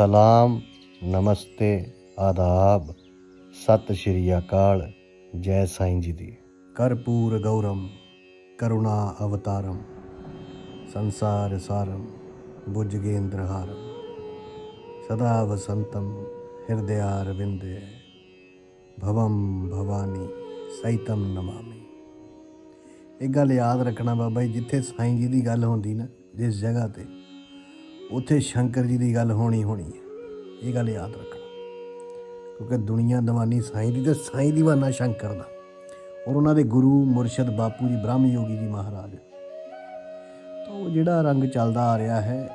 ਸਲਾਮ, ਨਮਸਤੇ, ਆਦਾਬ। ਸਤਿ ਸ਼੍ਰੀ ਅਕਾਲ। ਜੈ ਸਾਈਂ ਜੀ ਦੀ। ਕਰਪੂਰ ਗੌਰਮ, ਕਰੁਣਾ ਅਵਤਾਰਮ, ਸੰਸਾਰ ਸਾਰਮ ਭੁਜਗੇਂਦ੍ਰਹਾਰਮ ਸਦਾ ਵਸੰਤਮ ਹਿਰਦਿਆਰ ਵਿੰਦੇ ਭਵਮ ਭਵਾਨੀ ਸੈਤਮ ਨਮਾਮੀ। ਇਹ ਗੱਲ ਯਾਦ ਰੱਖਣਾ ਬਾਬਾ ਜੀ, ਜਿੱਥੇ ਸਾਈਂ ਜੀ ਦੀ ਗੱਲ ਹੁੰਦੀ ਨਾ, ਜਿਸ ਜਗ੍ਹਾ ਤੇ ਉੱਥੇ ਸ਼ੰਕਰ ਜੀ ਦੀ ਗੱਲ ਹੋਣੀ ਹੋਣੀ ਹੈ। ਇਹ ਗੱਲ ਯਾਦ ਰੱਖਣਾ। ਕਿਉਂਕਿ ਦੁਨੀਆ ਦੀਵਾਨੀ ਸਾਈਂ ਦੀ ਤੇ ਸਾਈਂ ਦੀਵਾਨਾ ਸ਼ੰਕਰ ਦਾ। ਔਰ ਉਹਨਾਂ ਦੇ ਗੁਰੂ, ਮੁਰਸ਼ਦ, ਬਾਪੂ ਜੀ, ਬ੍ਰਹਮ ਯੋਗੀ ਜੀ ਮਹਾਰਾਜ। ਤਾਂ ਉਹ ਜਿਹੜਾ ਰੰਗ ਚੱਲਦਾ ਆ ਰਿਹਾ ਹੈ,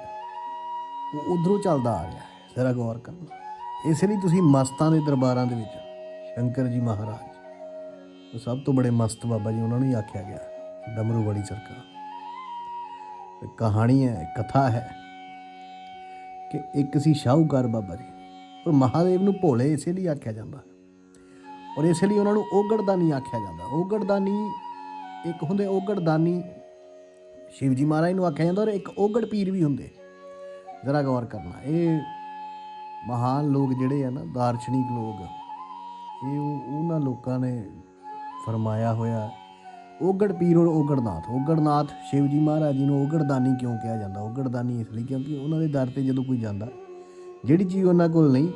ਉਹ ਉਧਰੋਂ ਚੱਲਦਾ ਆ ਰਿਹਾ ਹੈ। ਜ਼ਰਾ ਗੌਰ ਕਰਨਾ। ਇਸ ਲਈ ਤੁਸੀਂ ਮਸਤਾਂ ਦੇ ਦਰਬਾਰਾਂ ਦੇ ਵਿੱਚ ਸ਼ੰਕਰ ਜੀ ਮਹਾਰਾਜ। ਉਹ ਸਭ ਤੋਂ ਬੜੇ ਮਸਤ ਬਾਬਾ ਜੀ, ਉਹਨਾਂ ਨੂੰ ਹੀ ਆਖਿਆ ਗਿਆ। ਡਮਰੂ ਵਾਲੀ ਸਰਕਾਰ ਕਹਾਣੀ ਹੈ ਕਥਾ ਹੈ। ਕਿ ਇੱਕ ਸੀ ਸ਼ਾਹੂਕਾਰ ਬਾਬਾ ਜੀ। ਔਰ ਮਹਾਦੇਵ ਨੂੰ ਭੋਲੇ ਇਸੇ ਲਈ ਆਖਿਆ ਜਾਂਦਾ। ਔਰ ਇਸੇ ਲਈ ਉਹਨਾਂ ਨੂੰ ਓਗੜਦਾਨੀ ਆਖਿਆ ਜਾਂਦਾ। ਓਗੜਦਾਨੀ ਇੱਕ ਹੁੰਦੇ ਓਗੜਦਾਨੀ ਸ਼ਿਵ ਜੀ ਮਹਾਰਾਜ ਨੂੰ ਆਖਿਆ ਜਾਂਦਾ ਔਰ ਇੱਕ ਓਗੜ ਪੀਰ ਵੀ ਹੁੰਦੇ। ਜ਼ਰਾ ਗੌਰ ਕਰਨਾ, ਇਹ ਮਹਾਨ ਲੋਕ ਜਿਹੜੇ ਆ ਨਾ, ਦਾਰਸ਼ਨਿਕ ਲੋਕ, ਇਹ ਉਹਨਾਂ ਲੋਕਾਂ ਨੇ ਫਰਮਾਇਆ ਹੋਇਆ ਓਗੜ ਪੀਰ ਔਰ ਓਗੜਨਾਥ। ਓਗੜਨਾਥ ਸ਼ਿਵ ਜੀ ਮਹਾਰਾਜ ਜੀ ਨੂੰ ਓਗੜਦਾਨੀ ਕਿਉਂ ਕਿਹਾ ਜਾਂਦਾ? ਓਗੜਦਾਨੀ ਇਸ ਲਈ ਕਿਉਂਕਿ ਉਹਨਾਂ ਦੇ ਦਰ ਤੇ ਜਦੋਂ ਕੋਈ ਜਾਂਦਾ, ਜਿਹੜੀ ਚੀਜ਼ ਉਹਨਾਂ ਕੋਲ ਨਹੀਂ,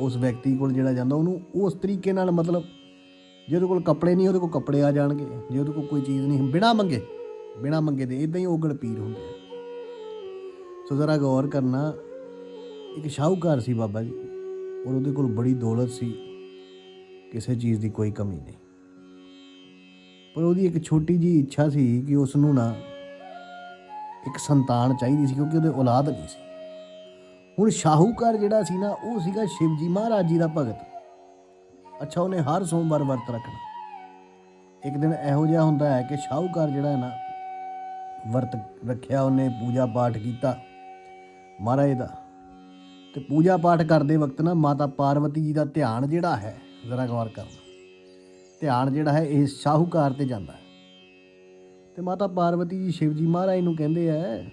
ਉਸ ਵਿਅਕਤੀ ਕੋਲ ਜਿਹੜਾ ਜਾਂਦਾ, ਉਹਨੂੰ ਉਸ ਤਰੀਕੇ ਨਾਲ ਮਤਲਬ ਜੇ ਉਹਦੇ ਕੋਲ ਕੱਪੜੇ ਨਹੀਂ, ਉਹਦੇ ਕੋਲ ਕੱਪੜੇ ਆ ਜਾਣਗੇ। ਜੇ ਉਹਦੇ ਕੋਲ ਕੋਈ ਚੀਜ਼ ਨਹੀਂ, ਬਿਨਾ ਮੰਗੇ ਬਿਨਾ ਮੰਗੇ ਦੇ ਇਦਾਂ ਹੀ ਓਗੜ ਪੀਰ ਹੁੰਦੇ ਸੋ ਜ਼ਰਾ ਗੌਰ ਕਰਨਾ, ਇੱਕ ਸ਼ਾਹੂਕਾਰ ਸੀ ਬਾਬਾ ਜੀ, ਔਰ ਉਹਦੇ ਕੋਲ ਬੜੀ ਦੌਲਤ ਸੀ, ਕਿਸੇ ਚੀਜ਼ ਦੀ ਕੋਈ ਕਮੀ ਨਹੀਂ। ਪਰ ਉਹਦੀ ਇੱਕ ਛੋਟੀ ਜੀ ਇੱਛਾ ਸੀ ਕਿ ਉਸ ਨੂੰ ਨਾ ਇੱਕ ਸੰਤਾਨ ਚਾਹੀਦੀ ਸੀ ਕਿਉਂਕਿ ਉਹਦੇ ਔਲਾਦ ਨਹੀਂ ਸੀ। ਹੁਣ ਸ਼ਾਹੂਕਾਰ ਜਿਹੜਾ ਸੀ ਨਾ, ਉਹ ਸੀਗਾ ਸ਼ਿਵਜੀ ਮਹਾਰਾਜ ਜੀ ਦਾ ਭਗਤ। ਅੱਛਾ, ਉਹਨੇ ਹਰ ਸੋਮਵਾਰ ਵਰਤ ਰੱਖਣਾ। ਇੱਕ ਦਿਨ ਇਹੋ ਜਿਹਾ ਹੁੰਦਾ ਹੈ ਕਿ ਸ਼ਾਹੂਕਾਰ ਜਿਹੜਾ ਹੈ ਨਾ ਵਰਤ ਰੱਖਿਆ, ਉਹਨੇ ਪੂਜਾ ਪਾਠ ਕੀਤਾ ਮਹਾਰਾਜ ਦਾ। ਤੇ ਪੂਜਾ ਪਾਠ ਕਰਦੇ ਵਕਤ ਨਾ ਮਾਤਾ ਪਾਰਵਤੀ ਜੀ ਦਾ ਧਿਆਨ ਜਿਹੜਾ ਹੈ, ਜ਼ਰਾ ਗੌਰ ਕਰਨਾ। ਧਿਆਨ ਜਿਹੜਾ ਹੈ ਇਹ ਸ਼ਾਹੂਕਾਰ ਤੇ ਜਾਂਦਾ ਹੈ। ਤੇ ਮਾਤਾ ਪਾਰਵਤੀ ਜੀ ਸ਼ਿਵ ਜੀ ਮਹਾਰਾਜ ਨੂੰ ਕਹਿੰਦੇ ਆ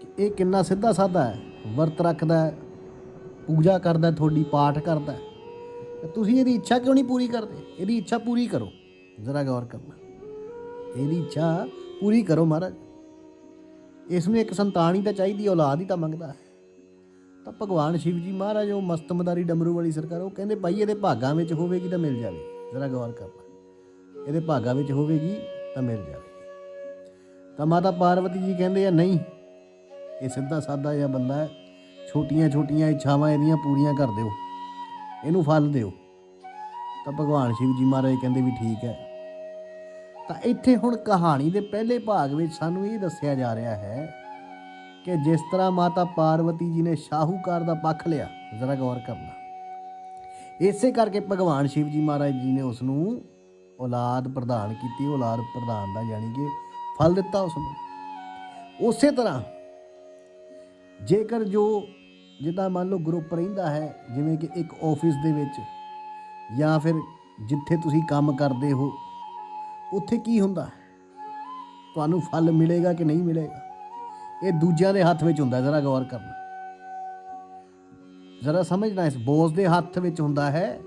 ਕਿ ਇਹ ਕਿੰਨਾ ਸਿੱਧਾ ਸਾਦਾ ਹੈ। ਵਰਤ ਰੱਖਦਾ ਹੈ, ਪੂਜਾ ਕਰਦਾ ਤੁਹਾਡੀ ਪਾਠ ਕਰਦਾ ਹੈ। ਤੁਸੀਂ ਇਹਦੀ ਇੱਛਾ ਕਿਉਂ ਨਹੀਂ ਪੂਰੀ ਕਰਦੇ? ਇਹਦੀ ਇੱਛਾ ਪੂਰੀ ਕਰੋ। ਜ਼ਰਾ ਗੌਰ ਕਰਨਾ। ਇਹਦੀ ਇੱਛਾ ਪੂਰੀ ਕਰੋ ਮਹਾਰਾਜ। ਇਸ ਨੂੰ ਇੱਕ ਸੰਤਾਨ ਹੀ ਤਾਂ ਚਾਹੀਦੀ ਔਲਾਦ ਹੀ ਤਾਂ ਮੰਗਦਾ ਹੈ। ਤਾਂ ਭਗਵਾਨ ਸ਼ਿਵ ਜੀ ਮਹਾਰਾਜ ਉਹ ਮਸਤਮਦਾਰੀ ਡਮਰੂ ਵਾਲੀ ਸਰਕਾਰ, ਉਹ ਕਹਿੰਦੇ ਭਾਈ ਇਹਦੇ ਭਾਗਾਂ ਵਿੱਚ ਹੋਵੇਗੀ ਤਾਂ ਮਿਲ ਜਾਵੇ। ਜ਼ਰਾ ਗੌਰ ਕਰਨਾ ਇਹਦੇ ਭਾਗਾਂ ਵਿੱਚ ਹੋਵੇਗੀ ਤਾਂ ਮਿਲ ਜਾਵੇਗੀ। ਤਾਂ ਮਾਤਾ ਪਾਰਵਤੀ ਜੀ ਕਹਿੰਦੇ ਆ, ਨਹੀਂ, ਇਹ ਸਿੱਧਾ ਸਾਦਾ ਜਿਹਾ ਬੰਦਾ ਹੈ। ਛੋਟੀਆਂ ਛੋਟੀਆਂ ਇੱਛਾਵਾਂ ਇਹਦੀਆਂ ਪੂਰੀਆਂ ਕਰ ਦਿਓ। ਇਹਨੂੰ ਫਲ ਦਿਓ। ਤਾਂ ਭਗਵਾਨ ਸ਼ਿਵ ਜੀ ਮਹਾਰਾਜ ਕਹਿੰਦੇ ਵੀ ਠੀਕ ਹੈ। ਤਾਂ ਇੱਥੇ ਹੁਣ ਕਹਾਣੀ ਦੇ ਪਹਿਲੇ ਭਾਗ ਵਿੱਚ ਸਾਨੂੰ ਇਹ ਦੱਸਿਆ ਜਾ ਰਿਹਾ ਹੈ ਕਿ ਜਿਸ ਤਰ੍ਹਾਂ ਮਾਤਾ ਪਾਰਵਤੀ ਜੀ ਨੇ ਸ਼ਾਹੂਕਾਰ ਦਾ ਪੱਖ ਲਿਆ, ਜ਼ਰਾ ਗੌਰ ਕਰਨਾ ਇਸੇ ਕਰਕੇ ਭਗਵਾਨ ਸ਼ਿਵ ਜੀ ਮਹਾਰਾਜ ਜੀ ਨੇ ਉਸ ਨੂੰ ਔਲਾਦ ਪ੍ਰਦਾਨ ਕੀਤੀ, ਔਲਾਦ ਪ੍ਰਦਾਨ ਦਾ ਯਾਨੀ ਕਿ ਫਲ ਦਿੱਤਾ ਉਸ ਨੂੰ ਉਸੇ ਤਰ੍ਹਾਂ ਜੇਕਰ ਜੋ ਜਿੱਦਾਂ ਮੰਨ ਲਓ ਗਰੁੱਪ ਰਹਿੰਦਾ ਹੈ, ਜਿਵੇਂ ਕਿ ਇੱਕ ਆਫਿਸ ਦੇ ਵਿੱਚ ਜਾਂ ਫਿਰ ਜਿੱਥੇ ਤੁਸੀਂ ਕੰਮ ਕਰਦੇ ਹੋ, ਉੱਥੇ ਕੀ ਹੁੰਦਾ ਤੁਹਾਨੂੰ ਫਲ ਮਿਲੇਗਾ ਕਿ ਨਹੀਂ ਮਿਲੇਗਾ? ਇਹ ਦੂਜਿਆਂ ਦੇ ਹੱਥ ਵਿੱਚ ਹੁੰਦਾ ਜ਼ਰਾ ਗੌਰ ਕਰਨਾ। ਜ਼ਰਾ ਸਮਝਣਾ ਇਸ ਬੋਸ ਦੇ ਹੱਥ ਵਿੱਚ ਹੁੰਦਾ ਹੈ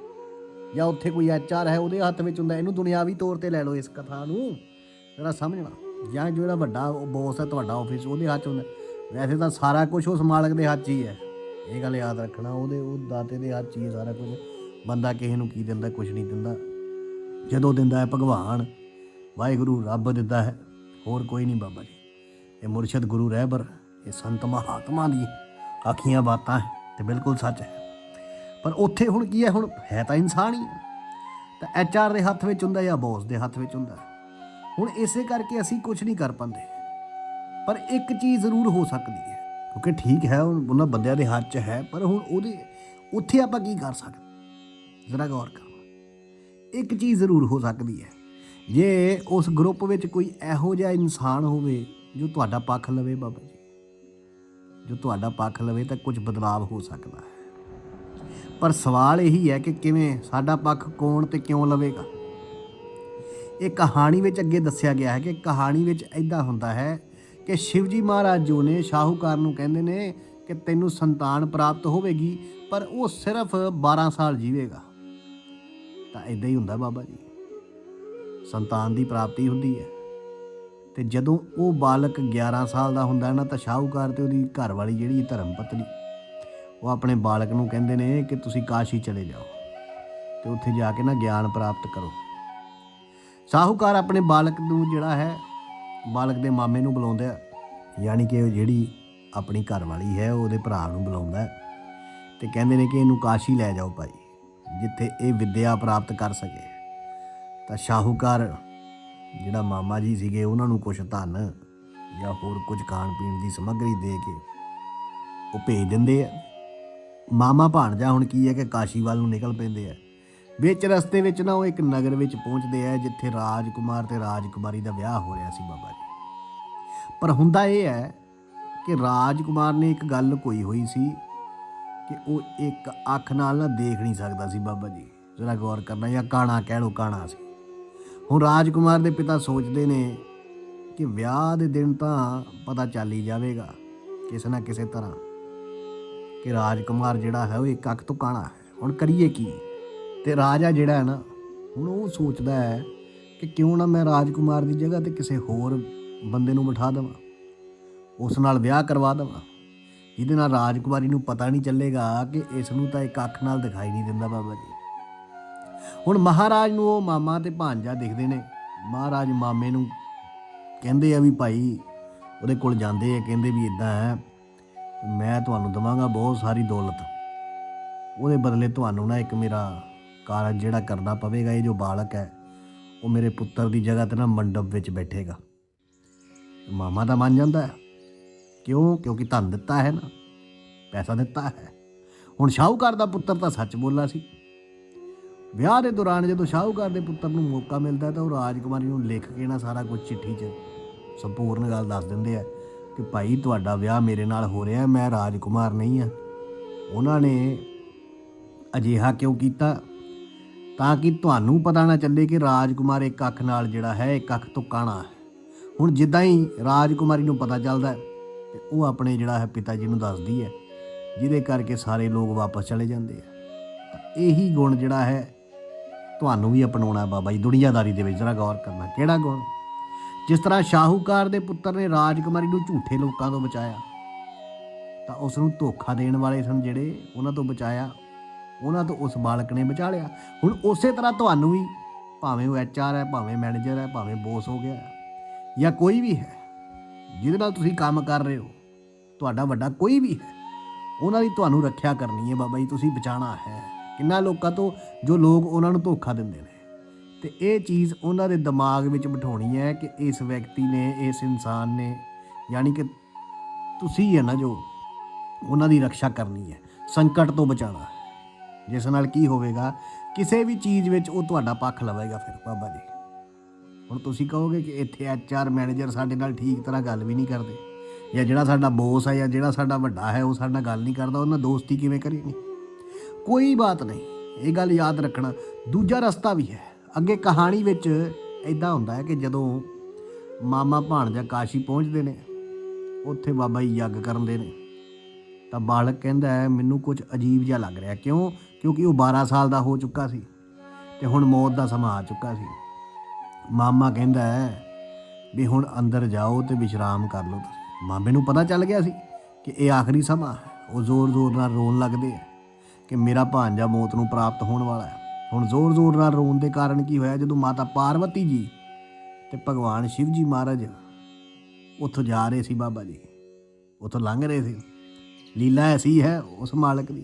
ਜਾਂ ਉੱਥੇ ਕੋਈ ਐਚਆਰ ਹੈ ਉਹਦੇ ਹੱਥ ਵਿੱਚ ਹੁੰਦਾ ਇਹਨੂੰ ਦੁਨਿਆਵੀ ਤੌਰ ਤੇ ਲੈ ਲਓ ਇਸ ਕਥਾ ਨੂੰ। ਜ਼ਰਾ ਸਮਝਣਾ। ਜਾਂ ਜਿਹੜਾ ਵੱਡਾ ਬੋਸ ਹੈ ਤੁਹਾਡਾ ਆਫਿਸ ਉਹਦੇ ਹੱਥ 'ਚ ਹੁੰਦਾ ਵੈਸੇ ਤਾਂ ਸਾਰਾ ਕੁਝ ਉਸ ਮਾਲਕ ਦੇ ਹੱਥ 'ਚ ਹੀ ਹੈ। ਇਹ ਗੱਲ ਯਾਦ ਰੱਖਣਾ, ਉਹਦੇ, ਉਹ ਦਾਤੇ ਦੇ ਹੱਥ 'ਚ ਹੀ ਹੈ ਸਾਰਾ ਕੁਝ ਬੰਦਾ ਕਿਸੇ ਨੂੰ ਕੀ ਦਿੰਦਾ ਕੁਝ ਨਹੀਂ ਦਿੰਦਾ। ਜਦੋਂ ਦਿੰਦਾ ਹੈ ਭਗਵਾਨ, ਵਾਹਿਗੁਰੂ ਰੱਬ ਦਿੰਦਾ ਹੈ। ਹੋਰ ਕੋਈ ਨਹੀਂ ਬਾਬਾ ਜੀ। ਇਹ ਮੁਰਸ਼ਿਦ ਗੁਰੂ ਰਹਿਬਰ, ਇਹ ਸੰਤ ਮਹਾਤਮਾ ਦੀ ਆਖੀਆਂ ਬਾਤਾਂ ਹੈ। ਤੇ ਬਿਲਕੁਲ ਸੱਚ ਹੈ। ਪਰ ਉੱਥੇ ਹੁਣ ਕੀ ਹੈ? ਹੁਣ ਹੈ ਤਾਂ ਇਨਸਾਨ ਹੀ ਹੈ। ਤਾਂ ਐਚਆਰ ਦੇ ਹੱਥ ਵਿੱਚ ਹੁੰਦਾ ਜਾਂ ਬੌਸ ਦੇ ਹੱਥ ਵਿੱਚ ਹੁੰਦਾ। ਹੁਣ ਇਸੇ ਕਰਕੇ ਅਸੀਂ ਕੁਝ ਨਹੀਂ ਕਰ ਪਾਉਂਦੇ। ਪਰ ਇੱਕ ਚੀਜ਼ ਜ਼ਰੂਰ ਹੋ ਸਕਦੀ ਹੈ। ਕਿਉਂਕਿ ਠੀਕ ਹੈ ਉਹ- ਉਹਨਾਂ ਬੰਦਿਆਂ ਦੇ ਹੱਥ 'ਚ ਹੈ, ਪਰ ਹੁਣ ਉਹਦੇ ਉੱਥੇ ਆਪਾਂ ਕੀ ਕਰ ਸਕਦੇ? ਜ਼ਰਾ ਗੌਰ ਕਰੋ। ਇੱਕ ਚੀਜ਼ ਜ਼ਰੂਰ ਹੋ ਸਕਦੀ ਹੈ। ਜੇ ਉਸ ਗਰੁੱਪ ਵਿੱਚ ਕੋਈ ਇਹੋ ਜਿਹਾ ਇਨਸਾਨ ਹੋਵੇ ਜੋ ਤੁਹਾਡਾ ਪੱਖ ਲਵੇ ਬਾਬਾ ਜੀ। ਜੋ ਤੁਹਾਡਾ ਪੱਖ ਲਵੇ ਤਾਂ ਕੁਝ ਬਦਲਾਅ ਹੋ ਸਕਦਾ ਹੈ। ਪਰ ਸਵਾਲ ਇਹੀ ਹੈ ਕਿ ਕਿਵੇਂ ਸਾਡਾ ਪੱਖ ਕੌਣ ਤੇ ਕਿਉਂ ਲਵੇਗਾ? ਇਹ ਕਹਾਣੀ ਵਿੱਚ ਅੱਗੇ ਦੱਸਿਆ ਗਿਆ ਹੈ ਕਿ ਕਹਾਣੀ ਵਿੱਚ ਐਦਾਂ ਹੁੰਦਾ ਹੈ ਕਿ ਸ਼ਿਵਜੀ ਮਹਾਰਾਜ ਜੋ ਨੇ ਸ਼ਾਹੂਕਾਰ ਨੂੰ ਕਹਿੰਦੇ ਨੇ ਕਿ ਤੈਨੂੰ ਸੰਤਾਨ ਪ੍ਰਾਪਤ ਹੋਵੇਗੀ, ਪਰ ਉਹ ਸਿਰਫ 12 ਸਾਲ ਜੀਵੇਗਾ। ਤਾਂ ਇਦਾਂ ਹੀ ਹੁੰਦਾ ਬਾਬਾ ਜੀ। ਸੰਤਾਨ ਦੀ ਪ੍ਰਾਪਤੀ ਹੁੰਦੀ ਹੈ। ਤੇ ਜਦੋਂ ਉਹ ਬਾਲਕ 11 ਸਾਲ ਦਾ ਹੁੰਦਾ ਨਾ ਤਾਂ ਸ਼ਾਹੂਕਾਰ ਤੇ ਉਹਦੀ ਘਰ ਵਾਲੀ ਜਿਹੜੀ ਧਰਮ ਪਤਨੀ, ਉਹ ਆਪਣੇ ਬਾਲਕ ਨੂੰ ਕਹਿੰਦੇ ਨੇ ਕਿ ਤੁਸੀਂ ਕਾਸ਼ੀ ਚਲੇ ਜਾਓ ਤੇ ਉੱਥੇ ਜਾ ਕੇ ਨਾ ਗਿਆਨ ਪ੍ਰਾਪਤ ਕਰੋ। ਸ਼ਾਹੂਕਾਰ ਆਪਣੇ ਬਾਲਕ ਨੂੰ ਜਿਹੜਾ ਹੈ, ਬਾਲਕ ਦੇ ਮਾਮੇ ਨੂੰ ਬੁਲਾਉਂਦਾ ਹੈ, ਯਾਨੀ ਕਿ ਜਿਹੜੀ ਆਪਣੀ ਘਰਵਾਲੀ ਹੈ ਉਹਦੇ ਭਰਾ ਨੂੰ ਬੁਲਾਉਂਦਾ ਹੈ ਤੇ ਕਹਿੰਦੇ ਨੇ ਕਿ ਇਹਨੂੰ ਕਾਸ਼ੀ ਲੈ ਜਾਓ ਭਾਈ, ਜਿੱਥੇ ਇਹ ਵਿੱਦਿਆ ਪ੍ਰਾਪਤ ਕਰ ਸਕੇ। ਤਾਂ ਸ਼ਾਹੂਕਾਰ ਜਿਹੜਾ ਮਾਮਾ ਜੀ ਸੀਗੇ, ਉਹਨਾਂ ਨੂੰ ਕੁਝ ਧਨ ਜਾਂ ਹੋਰ ਕੁਝ ਖਾਣ ਪੀਣ ਦੀ ਸਮੱਗਰੀ ਦੇ ਕੇ ਉਹ ਭੇਜ ਦਿੰਦੇ ਆ। ਮਾਮਾ ਭਾਣਜਾ ਹੁਣ ਕੀ ਹੈ ਕਿ ਕਾਸ਼ੀ ਵੱਲ ਨੂੰ ਨਿਕਲ ਪੈਂਦੇ ਆ। ਵਿੱਚ ਰਸਤੇ ਵਿੱਚ ਨਾ ਉਹ ਇੱਕ ਨਗਰ ਵਿੱਚ ਪਹੁੰਚਦੇ ਆ, ਜਿੱਥੇ ਰਾਜਕੁਮਾਰ ਤੇ ਰਾਜਕੁਮਾਰੀ ਦਾ ਵਿਆਹ ਹੋ ਰਿਹਾ ਸੀ ਬਾਬਾ ਜੀ। ਪਰ ਹੁੰਦਾ ਇਹ ਹੈ ਕਿ ਰਾਜਕੁਮਾਰ ਨੇ ਇੱਕ ਗੱਲ ਕੋਈ ਹੋਈ ਸੀ ਕਿ ਉਹ ਇੱਕ ਅੱਖ ਨਾਲ ਨਾ ਦੇਖ ਨਹੀਂ ਸਕਦਾ ਸੀ ਬਾਬਾ ਜੀ। ਜ਼ਰਾ ਗੌਰ ਕਰਨਾ ਜਾਂ ਕਾਣਾ ਕਹਿ ਲੋ ਕਾਣਾ ਸੀ। ਹੁਣ ਰਾਜਕੁਮਾਰ ਦੇ ਪਿਤਾ ਸੋਚਦੇ ਨੇ ਕਿ ਵਿਆਹ ਦੇ ਦਿਨ ਤਾਂ ਪਤਾ ਚੱਲ ਹੀ ਜਾਵੇਗਾ, ਕਿਸੇ ਨਾ ਕਿਸੇ ਤਰ੍ਹਾਂ, ਕਿ ਰਾਜਕੁਮਾਰ ਜਿਹੜਾ ਹੈ ਉਹ ਇੱਕ ਅੱਖ ਤੋਂ ਕਾਣਾ ਹੈ। ਹੁਣ ਕਰੀਏ ਕੀ? ਤੇ ਰਾਜਾ ਜਿਹੜਾ ਹੈ ਨਾ, ਹੁਣ ਉਹ ਸੋਚਦਾ ਹੈ ਕਿ ਕਿਉਂ ਨਾ ਮੈਂ ਰਾਜਕੁਮਾਰ ਦੀ ਜਗ੍ਹਾ ਤੇ ਕਿਸੇ ਹੋਰ ਬੰਦੇ ਨੂੰ ਬਿਠਾ ਦੇਵਾਂ, ਉਸ ਨਾਲ ਵਿਆਹ ਕਰਵਾ ਦੇਵਾਂ। ਜਿਹਦੇ ਨਾਲ ਰਾਜਕੁਮਾਰੀ ਨੂੰ ਪਤਾ ਨਹੀਂ ਚੱਲੇਗਾ ਕਿ ਇਸ ਨੂੰ ਤਾਂ ਇੱਕ ਅੱਖ ਨਾਲ ਦਿਖਾਈ ਨਹੀਂ ਦਿੰਦਾ ਬਾਬਾ ਜੀ। ਹੁਣ ਮਹਾਰਾਜ ਨੂੰ ਉਹ ਮਾਮਾ ਤੇ ਭਾਂਜਾ ਦਿਖਦੇ ਨੇ। ਮਹਾਰਾਜ ਮਾਮੇ ਨੂੰ ਕਹਿੰਦੇ ਆ ਵੀ ਭਾਈ, ਉਹਦੇ ਕੋਲ ਜਾਂਦੇ ਆ, ਕਹਿੰਦੇ ਵੀ ਇਦਾਂ ਹੈ, ਮੈਂ ਤੁਹਾਨੂੰ ਦਵਾਂਗਾ ਬਹੁਤ ਸਾਰੀ ਦੌਲਤ। ਉਹਦੇ ਬਦਲੇ ਤੁਹਾਨੂੰ ਨਾ ਇੱਕ ਮੇਰਾ ਕਾਰਜ ਜਿਹੜਾ ਕਰਨਾ ਪਵੇਗਾ, ਇਹ ਜੋ ਬਾਲਕ ਹੈ, ਉਹ ਮੇਰੇ ਪੁੱਤਰ ਦੀ ਜਗ੍ਹਾ ਤੇ ਨਾ ਮੰਡਪ ਵਿੱਚ ਬੈਠੇਗਾ। ਮਾਮਾ ਤਾਂ ਮੰਨ ਜਾਂਦਾ ਹੈ। ਕਿਉਂ? ਕਿਉਂਕਿ ਧਨ ਦਿੱਤਾ ਹੈ ਨਾ, ਪੈਸਾ ਦਿੱਤਾ ਹੈ। ਹੁਣ ਸ਼ਾਹੂਕਾਰ ਦਾ ਪੁੱਤਰ ਤਾਂ ਸੱਚ ਬੋਲਾ ਸੀ। ਵਿਆਹ ਦੇ ਦੌਰਾਨ ਜਦੋਂ ਸ਼ਾਹੂਕਾਰ ਦੇ ਪੁੱਤਰ ਨੂੰ ਮੌਕਾ ਮਿਲਦਾ ਤਾਂ ਉਹ ਰਾਜਕੁਮਾਰੀ ਨੂੰ ਲਿਖ ਕੇ ਨਾ ਸਾਰਾ ਕੁਝ ਚਿੱਠੀ 'ਚ ਸੰਪੂਰਨ ਗੱਲ ਦੱਸ ਦਿੰਦੇ ਆ ਕਿ ਭਾਈ ਤੁਹਾਡਾ ਵਿਆਹ ਮੇਰੇ ਨਾਲ ਹੋ ਰਿਹਾ, ਮੈਂ ਰਾਜਕੁਮਾਰ ਨਹੀਂ ਆ ਉਹਨਾਂ ਨੇ ਅਜਿਹਾ ਕਿਉਂ ਕੀਤਾ? ਤਾਂ ਕਿ ਤੁਹਾਨੂੰ ਪਤਾ ਨਾ ਚੱਲੇ ਕਿ ਰਾਜਕੁਮਾਰ ਇੱਕ ਅੱਖ ਨਾਲ ਜਿਹੜਾ ਹੈ, ਇੱਕ ਅੱਖ ਤੋਂ ਕਾਣਾ ਹੈ। ਹੁਣ ਜਿੱਦਾਂ ਹੀ ਰਾਜਕੁਮਾਰੀ ਨੂੰ ਪਤਾ ਚੱਲਦਾ ਹੈ ਤੇ ਉਹ ਆਪਣੇ ਜਿਹੜਾ ਹੈ ਪਿਤਾ ਜੀ ਨੂੰ ਦੱਸਦੀ ਹੈ, ਜਿਹਦੇ ਕਰਕੇ ਸਾਰੇ ਲੋਕ ਵਾਪਸ ਚਲੇ ਜਾਂਦੇ ਆ। ਇਹੀ ਗੁਣ ਜਿਹੜਾ ਹੈ ਤੁਹਾਨੂੰ ਵੀ ਅਪਣਾਉਣਾ ਬਾਬਾ ਜੀ, ਦੁਨੀਆਦਾਰੀ ਦੇ ਵਿੱਚ ਜਰਾ ਗੌਰ ਕਰਨਾ, ਕਿਹੜਾ ਗੁਣ? ਜਿਸ ਤਰ੍ਹਾਂ ਸ਼ਾਹੂਕਾਰ ਦੇ ਪੁੱਤਰ ਨੇ ਰਾਜਕੁਮਾਰੀ ਨੂੰ ਝੂਠੇ ਲੋਕਾਂ ਤੋਂ ਬਚਾਇਆ, ਤਾਂ ਉਸ ਨੂੰ ਧੋਖਾ ਦੇਣ ਵਾਲੇ ਸਨ ਜਿਹੜੇ ਉਹਨਾਂ ਤੋਂ ਬਚਾਇਆ, ਉਹਨਾਂ ਤੋਂ ਉਸ ਬਾਲਕ ਨੇ ਬਚਾ ਲਿਆ। ਹੁਣ ਉਸੇ ਤਰ੍ਹਾਂ ਤੁਹਾਨੂੰ ਵੀ, ਭਾਵੇਂ ਉਹ ਐਚਆਰ ਹੈ, ਭਾਵੇਂ ਮੈਨੇਜਰ ਹੈ, ਭਾਵੇਂ ਬੋਸ ਹੋ ਗਿਆ ਜਾਂ ਕੋਈ ਵੀ ਹੈ, ਜਿਹਦੇ ਨਾਲ ਤੁਸੀਂ ਕੰਮ ਕਰ ਰਹੇ ਹੋ, ਤੁਹਾਡਾ ਵੱਡਾ ਕੋਈ ਵੀ ਹੈ, ਉਹਨਾਂ ਦੀ ਤੁਹਾਨੂੰ ਰੱਖਿਆ ਕਰਨੀ ਹੈ ਬਾਬਾ ਜੀ, ਤੁਸੀਂ ਬਚਾਣਾ ਹੈ। ਕਿੰਨਾ ਲੋਕਾਂ ਤੋਂ ਜੋ ਲੋਕ ਉਹਨਾਂ ਨੂੰ ਧੋਖਾ ਦਿੰਦੇ ਨੇ। ਤੇ ਇਹ ਚੀਜ਼ ਉਹਨਾਂ ਦੇ ਦਿਮਾਗ ਵਿੱਚ ਬਿਠਾਉਣੀ ਹੈ ਕਿ ਇਸ ਵਿਅਕਤੀ ਨੇ, ਇਸ ਇਨਸਾਨ ਨੇ, ਯਾਨੀ ਕਿ ਤੁਸੀਂ ਹੈ ਨਾ ਜੋ, ਉਹਨਾਂ ਦੀ ਰੱਖਿਆ ਕਰਨੀ ਹੈ, ਸੰਕਟ ਤੋਂ ਬਚਾਉਣਾ ਜਿਸ ਨਾਲ ਕੀ ਹੋਵੇਗਾ, ਕਿਸੇ ਵੀ ਚੀਜ਼ ਵਿੱਚ ਉਹ ਤੁਹਾਡਾ ਪੱਖ ਲਵੇਗਾ ਫਿਰ, ਬਾਬਾ ਜੀ। ਹੁਣ ਤੁਸੀਂ ਕਹੋਗੇ ਕਿ ਇੱਥੇ ਐਚਆਰ ਮੈਨੇਜਰ ਸਾਡੇ ਨਾਲ ਠੀਕ ਤਰ੍ਹਾਂ ਗੱਲ ਵੀ ਨਹੀਂ ਕਰਦੇ, ਜਾਂ ਜਿਹੜਾ ਸਾਡਾ ਬੋਸ ਹੈ ਜਾਂ ਜਿਹੜਾ ਸਾਡਾ ਵੱਡਾ ਹੈ ਉਹ ਸਾਡੇ ਨਾਲ ਗੱਲ ਨਹੀਂ ਕਰਦਾ, ਉਹਨਾਂ ਦੋਸਤੀ ਕਿਵੇਂ ਕਰੀਏ? ਕੋਈ ਬਾਤ ਨਹੀਂ। ਇਹ ਗੱਲ ਯਾਦ ਰੱਖਣਾ। ਦੂਜਾ ਰਸਤਾ ਵੀ ਹੈ। ਅੱਗੇ ਕਹਾਣੀ ਵਿੱਚ ਇਦਾਂ ਹੁੰਦਾ ਹੈ ਕਿ ਜਦੋਂ ਮਾਮਾ ਭਾਣਜਾ ਕਾਸ਼ੀ ਪਹੁੰਚਦੇ ਨੇ, ਉੱਥੇ ਬਾਬਾ ਜੀ ਯੱਗ ਕਰਦੇ ਨੇ, ਤਾਂ ਬਾਲਕ ਕਹਿੰਦਾ ਹੈ, ਮੈਨੂੰ ਕੁਝ ਅਜੀਬ ਜਿਹਾ ਲੱਗ ਰਿਹਾ। ਕਿਉਂ? ਕਿਉਂਕਿ ਉਹ 12 ਸਾਲ ਦਾ ਹੋ ਚੁੱਕਾ ਸੀ ਤੇ ਹੁਣ ਮੌਤ ਦਾ ਸਮਾਂ ਆ ਚੁੱਕਾ ਸੀ। ਮਾਮਾ ਕਹਿੰਦਾ ਹੈ, ਵੀ ਹੁਣ ਅੰਦਰ ਜਾਓ ਤੇ ਵਿਸ਼ਰਾਮ ਕਰ ਲਓ ਤੁਸੀਂ। ਮਾਮੇ ਨੂੰ ਪਤਾ ਚੱਲ ਗਿਆ ਸੀ ਕਿ ਇਹ ਆਖਰੀ ਸਮਾਂ ਉਹ ਜ਼ੋਰ-ਜ਼ੋਰ ਨਾਲ ਰੋਣ ਲੱਗਦੇ ਆ। ਕਿ ਮੇਰਾ ਭਾਂਜਾ ਮੌਤ ਨੂੰ ਪ੍ਰਾਪਤ ਹੋਣ ਵਾਲਾ ਹੈ। ਹੁਣ ਜ਼ੋਰ-ਜ਼ੋਰ ਨਾਲ ਰੋਣ ਦੇ ਕਾਰਨ ਕੀ ਹੋਇਆ? ਜਦੋਂ ਮਾਤਾ ਪਾਰਵਤੀ ਜੀ ਤੇ ਭਗਵਾਨ ਸ਼ਿਵ ਜੀ ਮਹਾਰਾਜ ਉੱਥੋਂ ਜਾ ਰਹੇ ਸੀ ਬਾਬਾ ਜੀ, ਉੱਥੋਂ ਲੰਘ ਰਹੇ ਸੀ। ਲੀਲਾ ਐਸੀ ਹੈ ਉਸ ਮਾਲਕ ਦੀ।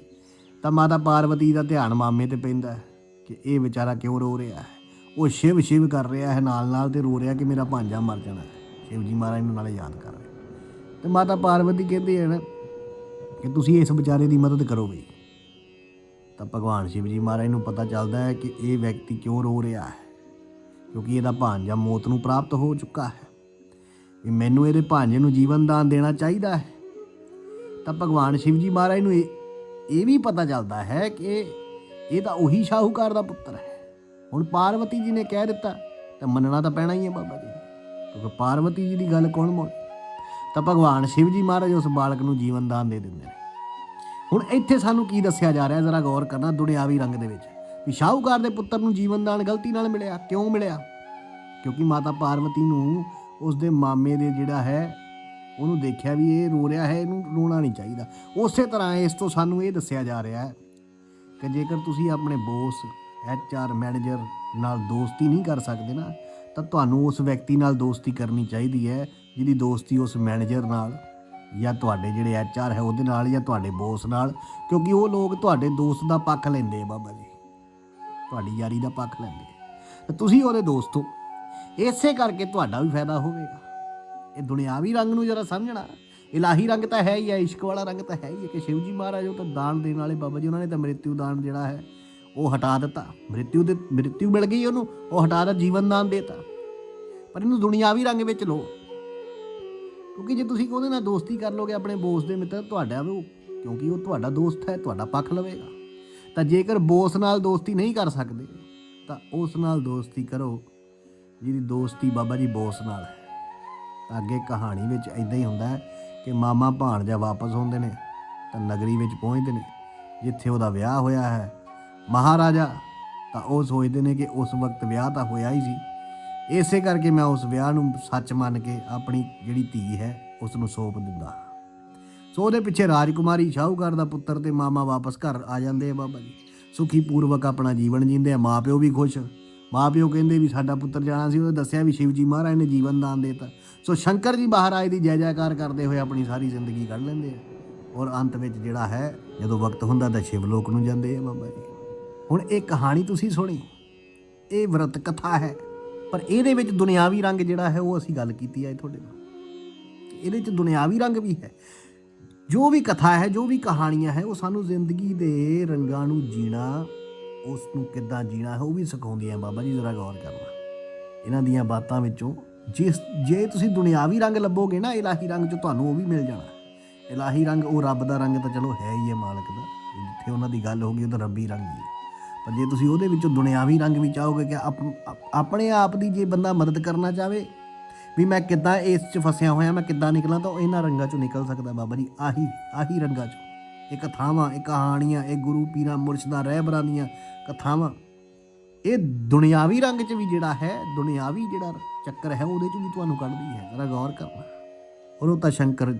ਤਾਂ ਮਾਤਾ ਪਾਰਵਤੀ ਦਾ ਧਿਆਨ ਮਾਮੇ ਤੇ ਪੈਂਦਾ ਕਿ ਇਹ ਵਿਚਾਰਾ ਕਿਉਂ ਰੋ ਰਿਹਾ ਹੈ? ਉਹ ਸ਼ਿਵ ਸ਼ਿਵ ਕਰ ਰਿਹਾ ਹੈ ਨਾਲ ਨਾਲ ਤੇ ਰੋ ਰਿਹਾ ਕਿ ਮੇਰਾ ਭਾਂਜਾ ਮਰ ਜਾਣਾ ਹੈ। ਸ਼ਿਵ ਜੀ ਮਹਾਰਾਜ ਨੂੰ ਨਾਲੇ ਯਾਦ ਕਰ ਰਹੇ। ਤੇ ਮਾਤਾ ਪਾਰਵਤੀ ਕਹਿੰਦੀ ਹੈ ਨਾ ਕਿ ਤੁਸੀਂ ਇਸ ਵਿਚਾਰੇ ਦੀ ਮਦਦ ਕਰੋ ਬਈ ਤਾਂ ਭਗਵਾਨ ਸ਼ਿਵ ਜੀ ਮਹਾਰਾਜ ਨੂੰ ਪਤਾ ਚੱਲਦਾ ਹੈ ਕਿ ਇਹ ਵਿਅਕਤੀ ਕਿਉਂ ਰੋ ਰਿਹਾ ਹੈ, ਕਿਉਂਕਿ ਇਹਦਾ ਭਾਂਜਾ ਮੌਤ ਨੂੰ ਪ੍ਰਾਪਤ ਹੋ ਚੁੱਕਾ ਹੈ। ਵੀ ਮੈਨੂੰ ਇਹਦੇ ਭਾਂਜੇ ਨੂੰ ਜੀਵਨ ਦਾਨ ਦੇਣਾ ਚਾਹੀਦਾ ਹੈ। ਤਾਂ ਭਗਵਾਨ ਸ਼ਿਵ ਜੀ ਮਹਾਰਾਜ ਨੂੰ ਇਹ ਇਹ ਵੀ ਪਤਾ ਚੱਲਦਾ ਹੈ ਕਿ ਇਹ ਤਾਂ ਉਹੀ ਸ਼ਾਹੂਕਾਰ ਦਾ ਪੁੱਤਰ ਹੈ। ਹੁਣ ਪਾਰਵਤੀ ਜੀ ਨੇ ਕਹਿ ਦਿੱਤਾ, ਤਾਂ ਮੰਨਣਾ ਤਾਂ ਪੈਣਾ ਹੀ ਹੈ ਬਾਬਾ ਜੀ। ਕਿਉਂਕਿ ਪਾਰਵਤੀ ਜੀ ਦੀ ਗੱਲ ਕੌਣ ਮੋੜ ਤਾਂ ਭਗਵਾਨ ਸ਼ਿਵ ਜੀ ਮਹਾਰਾਜ ਉਸ ਬਾਲਕ ਨੂੰ ਜੀਵਨ ਦਾਨ ਦੇ ਦਿੰਦੇ ਨੇ। ਹੁਣ ਇੱਥੇ ਸਾਨੂੰ ਕੀ ਦੱਸਿਆ ਜਾ ਰਿਹਾ? ਜ਼ਰਾ ਗੌਰ ਕਰਨਾ ਦੁਨਿਆਵੀ ਰੰਗ ਦੇ ਵਿੱਚ। ਵੀ ਸ਼ਾਹੂਕਾਰ ਦੇ ਪੁੱਤਰ ਨੂੰ ਜੀਵਨ ਦਾਨ ਗਲਤੀ ਨਾਲ ਮਿਲਿਆ। ਕਿਉਂ ਮਿਲਿਆ? ਕਿਉਂਕਿ ਮਾਤਾ ਪਾਰਵਤੀ ਨੂੰ ਉਸ ਦੇ ਮਾਮੇ ਦੇ ਜਿਹੜਾ ਹੈ, ਉਹਨੂੰ ਦੇਖਿਆ ਵੀ ਇਹ ਰੋ ਰਿਹਾ ਹੈ, ਇਹਨੂੰ ਰੋਣਾ ਨਹੀਂ ਚਾਹੀਦਾ। ਉਸੇ ਤਰ੍ਹਾਂ ਇਸ ਤੋਂ ਸਾਨੂੰ ਇਹ ਦੱਸਿਆ ਜਾ ਰਿਹਾ ਹੈ ਕਿ ਜੇਕਰ ਤੁਸੀਂ ਆਪਣੇ ਬੋਸ ਐਚਆਰ ਮੈਨੇਜਰ ਨਾਲ ਦੋਸਤੀ ਨਹੀਂ ਕਰ ਸਕਦੇ ਨਾ, ਤਾਂ ਤੁਹਾਨੂੰ ਉਸ ਵਿਅਕਤੀ ਨਾਲ ਦੋਸਤੀ ਕਰਨੀ ਚਾਹੀਦੀ ਹੈ, ਜਿਹਦੀ ਦੋਸਤੀ ਉਸ ਮੈਨੇਜਰ ਨਾਲ ਜਾਂ ਤੁਹਾਡੇ ਜਿਹੜੇ ਐਚਆਰ ਹੈ ਉਹਦੇ ਨਾਲ ਜਾਂ ਤੁਹਾਡੇ ਬੋਸ ਨਾਲ, ਕਿਉਂਕਿ ਉਹ ਲੋਕ ਤੁਹਾਡੇ ਦੋਸਤ ਦਾ ਪੱਖ ਲੈਂਦੇ ਆ ਬਾਬਾ ਜੀ। ਤੁਹਾਡੀ ਯਾਰੀ ਦਾ ਪੱਖ ਲੈਂਦੇ ਆ। ਤੇ ਤੁਸੀਂ ਉਹਦੇ ਦੋਸਤ ਹੋ। ਇਸੇ ਕਰਕੇ ਤੁਹਾਡਾ ਵੀ ਫਾਇਦਾ ਹੋਵੇਗਾ। ਇਹ ਦੁਨਿਆਵੀ ਰੰਗ ਨੂੰ ਜਰਾ ਸਮਝਣਾ। ਇਲਾਹੀ ਰੰਗ ਤਾਂ ਹੈ ਹੀ ਹੈ ਇਸ਼ਕ ਵਾਲਾ ਰੰਗ ਤਾਂ ਹੈ ਹੀ ਹੈ ਕਿ ਸ਼ਿਵ ਜੀ ਮਹਾਰਾਜ ਉਹ ਤਾਂ ਦਾਨ ਦੇਣ ਵਾਲੇ ਬਾਬਾ ਜੀ, ਉਹਨਾਂ ਨੇ ਤਾਂ ਮ੍ਰਿਤਿੂ ਦਾਨ ਜਿਹੜਾ ਹੈ, ਉਹ ਹਟਾ ਦਿੱਤਾ। ਮ੍ਰਿਤਿਉ ਦੇ ਮ੍ਰਿਤਿਉ ਮਿਲ ਗਈ ਉਹਨੂੰ, ਉਹ ਹਟਾ ਦਿੱਤਾ, ਜੀਵਨ ਦਾਨ ਦੇਤਾ। ਪਰ ਇਹਨੂੰ ਦੁਨਿਆਵੀ ਰੰਗ ਵਿੱਚ ਲੋ ਕਿਉਂਕਿ ਜੇ ਤੁਸੀਂ ਉਹਦੇ ਨਾਲ ਦੋਸਤੀ ਕਰ ਲੋਗੇ ਆਪਣੇ ਬੋਸ ਦੇ ਮਿੱਤਰ, ਤੁਹਾਡਾ ਵੀ ਉਹ ਕਿਉਂਕਿ ਉਹ ਤੁਹਾਡਾ ਦੋਸਤ ਹੈ, ਤੁਹਾਡਾ ਪੱਖ ਲਵੇਗਾ। ਤਾਂ ਜੇਕਰ ਬੋਸ ਨਾਲ ਦੋਸਤੀ ਨਹੀਂ ਕਰ ਸਕਦੇ, ਤਾਂ ਉਸ ਨਾਲ ਦੋਸਤੀ ਕਰੋ, ਜਿਹਦੀ ਦੋਸਤੀ ਬਾਬਾ ਜੀ ਬੋਸ ਨਾਲ ਹੈ। ਤਾਂ ਅੱਗੇ ਕਹਾਣੀ ਵਿੱਚ ਇਦਾਂ ਹੀ ਹੁੰਦਾ ਹੈ ਕਿ ਮਾਮਾ ਭਾਣਜਾ ਵਾਪਸ ਹੁੰਦੇ ਨੇ, ਤਾਂ ਨਗਰੀ ਵਿੱਚ ਪਹੁੰਚਦੇ ਨੇ, ਜਿੱਥੇ ਉਹਦਾ ਵਿਆਹ ਹੋਇਆ ਹੈ। ਮਹਾਰਾਜਾ, ਤਾਂ ਉਹ ਸੋਚਦੇ ਨੇ ਕਿ ਉਸ ਵਕਤ ਵਿਆਹ ਤਾਂ ਹੋਇਆ ਹੀ ਸੀ। ਇਸੇ ਕਰਕੇ ਮੈਂ ਉਸ ਵਿਆਹ ਨੂੰ ਸੱਚ ਮੰਨ ਕੇ ਆਪਣੀ ਜਿਹੜੀ ਧੀ ਹੈ, ਉਸ ਨੂੰ ਸੌਂਪ ਦਿੰਦਾ ਸੋ ਉਹਦੇ ਪਿੱਛੇ ਰਾਜਕੁਮਾਰੀ ਸ਼ਾਹੂਕਾਰ ਦਾ ਪੁੱਤਰ ਤੇ ਮਾਮਾ ਵਾਪਸ ਘਰ ਆ ਜਾਂਦੇ ਆ ਬਾਬਾ ਜੀ। ਸੁਖੀ ਪੂਰਵਕ ਆਪਣਾ ਜੀਵਨ ਜੀਂਦੇ ਆ, ਮਾਪਿਓ ਵੀ ਖੁਸ਼। ਮਾਪਿਓ ਕਹਿੰਦੇ ਵੀ ਸਾਡਾ ਪੁੱਤਰ ਜਾਣਾ ਸੀ, ਉਹਨੇ ਦੱਸਿਆ ਵੀ ਸ਼ਿਵ ਜੀ ਮਹਾਰਾਜ ਨੇ ਜੀਵਨ ਦਾਨ ਦਿੱਤਾ। ਸੋ ਸ਼ੰਕਰ ਜੀ ਮਹਾਰਾਜ ਦੀ ਜੈ ਜੈਕਾਰ ਕਰਦੇ ਹੋਏ ਆਪਣੀ ਸਾਰੀ ਜ਼ਿੰਦਗੀ ਕੱਢ ਲੈਂਦੇ ਆ। ਔਰ ਅੰਤ ਵਿੱਚ ਜਿਹੜਾ ਹੈ, ਜਦੋਂ ਵਕਤ ਹੁੰਦਾ ਤਾਂ ਸ਼ਿਵ ਲੋਕ ਨੂੰ ਜਾਂਦੇ ਆ ਬਾਬਾ ਜੀ। ਹੁਣ ਇਹ ਕਹਾਣੀ ਤੁਸੀਂ ਸੁਣੀ, ਇਹ ਵਰਤ ਕਥਾ ਹੈ। ਪਰ ਇਹਦੇ ਵਿੱਚ ਦੁਨਿਆਵੀ ਰੰਗ ਜਿਹੜਾ ਹੈ ਉਹ ਅਸੀਂ ਗੱਲ ਕੀਤੀ ਹੈ ਤੁਹਾਡੇ ਨਾਲ। ਇਹਦੇ ਵਿੱਚ ਦੁਨਿਆਵੀ ਰੰਗ ਵੀ ਹੈ। ਜੋ ਵੀ ਕਥਾ ਹੈ, ਜੋ ਵੀ ਕਹਾਣੀਆਂ ਹੈ, ਉਹ ਸਾਨੂੰ ਜ਼ਿੰਦਗੀ ਦੇ ਰੰਗਾਂ ਨੂੰ ਜੀਣਾ ਉਸ ਨੂੰ ਕਿੱਦਾਂ ਜੀਣਾ ਹੈ, ਉਹ ਵੀ ਸਿਖਾਉਂਦੀਆਂ ਬਾਬਾ ਜੀ, ਜ਼ਰਾ ਗੌਰ ਕਰਨਾ। ਇਹਨਾਂ ਦੀਆਂ ਬਾਤਾਂ ਵਿੱਚੋਂ ਜਿਸ ਜੇ ਤੁਸੀਂ ਦੁਨਿਆਵੀ ਰੰਗ ਲੱਭੋਗੇ ਨਾ, ਇਲਾਹੀ ਰੰਗ 'ਚ ਤੁਹਾਨੂੰ ਉਹ ਵੀ ਮਿਲ ਜਾਣਾ। ਇਲਾਹੀ ਰੰਗ, ਉਹ ਰੱਬ ਦਾ ਰੰਗ ਤਾਂ ਚਲੋ ਹੈ ਹੀ ਹੈ ਮਾਲਕ ਦਾ। ਜਿੱਥੇ ਉਹਨਾਂ ਦੀ ਗੱਲ ਹੋਗੀ ਉਹ ਤਾਂ ਰੱਬੀ ਰੰਗ ਹੀ ਹੈ। ਪਰ ਜੇ ਤੁਸੀਂ ਉਹਦੇ ਵਿੱਚੋਂ ਦੁਨਿਆਵੀ ਰੰਗ ਵੀ ਚਾਹੋਗੇ ਕਿ ਆਪਣੇ ਆਪ ਦੀ ਜੇ ਬੰਦਾ ਮਦਦ ਕਰਨਾ ਚਾਹਵੇ, ਵੀ ਮੈਂ ਕਿੱਦਾਂ ਇਸ 'ਚ ਫਸਿਆ ਹੋਇਆ, ਮੈਂ ਕਿੱਦਾਂ ਨਿਕਲਾਂ, ਤਾਂ ਉਹ ਇਹਨਾਂ ਰੰਗਾਂ 'ਚੋਂ ਨਿਕਲ ਸਕਦਾ ਬਾਬਾ ਜੀ, ਆਹੀ ਆਹੀ ਰੰਗਾਂ 'ਚੋਂ। ਇਹ ਕਥਾਵਾਂ ਇਹ ਕਹਾਣੀਆਂ ਇਹ ਗੁਰੂ ਪੀਰਾਂ ਮੁਰਸ਼ਿਦਾਂ ਰਹਿਬਰਾਂ ਦੀਆਂ ਕਥਾਵਾਂ ਇਹ ਦੁਨਿਆਵੀ ਰੰਗ 'ਚ ਵੀ ਜਿਹੜਾ ਹੈ, ਦੁਨਿਆਵੀ ਜਿਹੜਾ ਚੱਕਰ ਹੈ, ਉਹਦੇ 'ਚ ਵੀ ਤੁਹਾਨੂੰ ਕੱਢਦੀ ਹੈ। ਜ਼ਰਾ ਗੌਰ ਕਰਨਾ। ਔਰ ਉਹ ਤਾਂ ਸ਼ੰਕਰ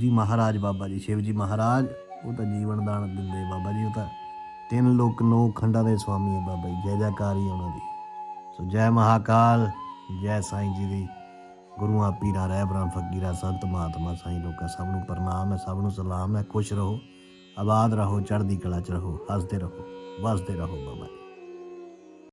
ਜੀ ਮਹਾਰਾਜ ਬਾਬਾ ਜੀ, ਸ਼ਿਵ ਜੀ ਮਹਾਰਾਜ, ਉਹ ਤਾਂ ਜੀਵਨ ਦਾਨ ਦਿੰਦੇ ਬਾਬਾ ਜੀ, ਉਹ ਤਾਂ ਤਿੰਨ ਲੋਕ ਨੌ ਖੰਡਾਂ ਦੇ ਸਵਾਮੀ ਹੈ ਬਾਬਾ ਜੀ, ਜੈ ਜੈਕਾਰੀ ਹੀ ਉਹਨਾਂ ਦੀ। ਸੋ ਜੈ ਮਹਾਕਾਲ, ਜੈ ਸਾਈਂ ਜੀ ਦੀ। ਗੁਰੂਆਂ ਪੀਰਾਂ ਰਹਿਬਰਾਂ ਫਕੀਰਾਂ ਸੰਤ ਮਹਾਤਮਾ ਸਾਈਂ ਲੋਕਾਂ, ਸਭ ਨੂੰ ਪ੍ਰਣਾਮ ਹੈ, ਸਭ ਨੂੰ ਸਲਾਮ ਹੈ, ਖੁਸ਼ ਰਹੋ, ਆਬਾਦ ਰਹੋ, ਚੜ੍ਹਦੀ ਕਲਾ ਚ ਰਹੋ, ਹੱਸਦੇ ਰਹੋ, ਵਸਦੇ ਰਹੋ ਬਾਬਾ ਜੀ।